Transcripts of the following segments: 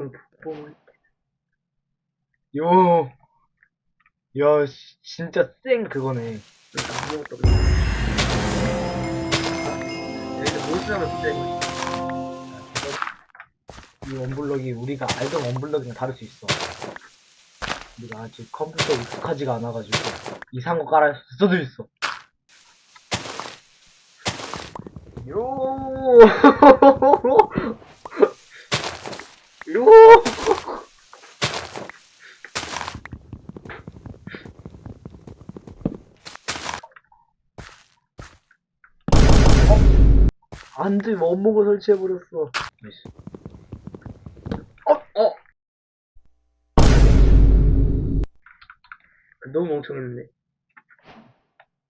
공포. 요. 야, 씨, 진짜 쌩 그거네. 아무것도 없네. 여기서 모스하면 진짜 이 원블럭이 우리가 알던 원블럭이랑 다를 수 있어. 우리가 아직 컴퓨터에 익숙하지가 않아가지고 이상한 거 깔을 수도 있어. 요. 요. 어? 안 돼, 원목을 설치해버렸어. 어, 어. 너무 멍청했는데.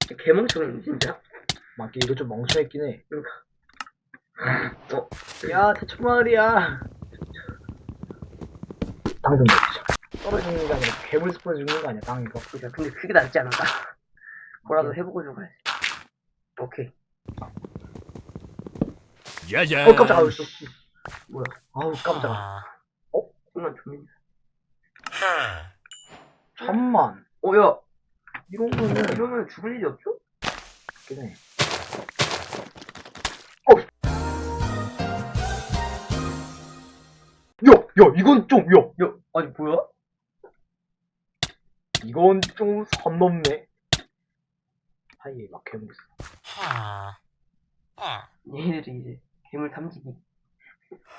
진짜 개멍청했네, 진짜. 맞게 이거 좀 멍청했긴 해. 그러니까. 어, 야, 대충마을이야. 당근 먹자. 떨어지는 게 아니라 괴물 스폰 죽는 거 아니야, 땅 이거. 그러니까 근데 그게 낫지 않을까? 뭐라도 해보고 좀 가야지. 오케이. 짜잔. 어, 깜짝아. 아우, 씨. 뭐야? 아우, 깜짝아. 아, 순간 조민. 천만. 어, 야, 이런 거는 이러면 죽을 일이 없죠? 해. 어. 야, 야, 이건 좀, 야, 야, 아니, 뭐야? 이건 좀 선 넘네. 사이에 막. 하. 하. 얘네들이 이제 괴물 탐지기.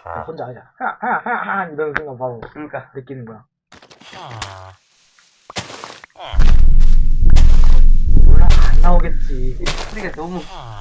야, 혼자 하자. 하, 하, 하, 하, 이런 순간 바로 그러니까. 느끼는 거야. 하. 몰라, 안 나오겠지. 소리가 너무 하.